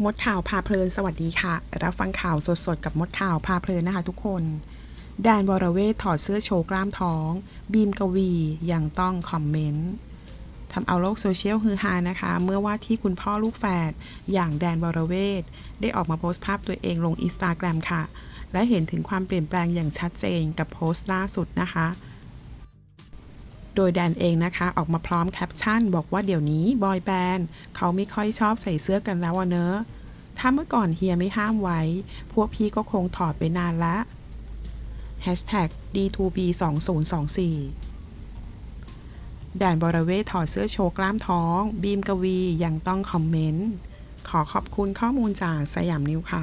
มดข่าวพาเพลินสวัสดีค่ะ รับฟังข่าวสดๆ กับมดข่าวพาเพลินนะคะทุกคนแดนวรเวทถอดเสื้อโชว์กล้ามท้อง บีมกวี ยังต้องคอมเมนต์ทำเอาโลกโซเชียลฮือฮานะคะ เมื่อว่าที่คุณพ่อลูกแฝดอย่างแดนวรเวทได้ออกมาโพสต์ภาพตัวเองลงอินสตาแกรมค่ะ และเห็นถึงความเปลี่ยนแปลงอย่างชัดเจนกับโพสต์ล่าสุดนะคะ โดยแดนเองนะคะออกมาพร้อมแคปชั่น บอกว่าเดี๋ยวนี้บอยแบนด์เขาไม่ค่อยชอบใส่เสื้อกันแล้วเนอะถ้าเมื่อก่อนเฮียไม่ห้ามไว้ พวกพี่ก็คงถอดไปนานละ Hashtag D2B 2024แดนบรเวถอดเสื้อโชว์กล้ามท้อง บีมกวียังต้องคอมเมนต์ ขอขอบคุณข้อมูลจากสยามนิวค่ะ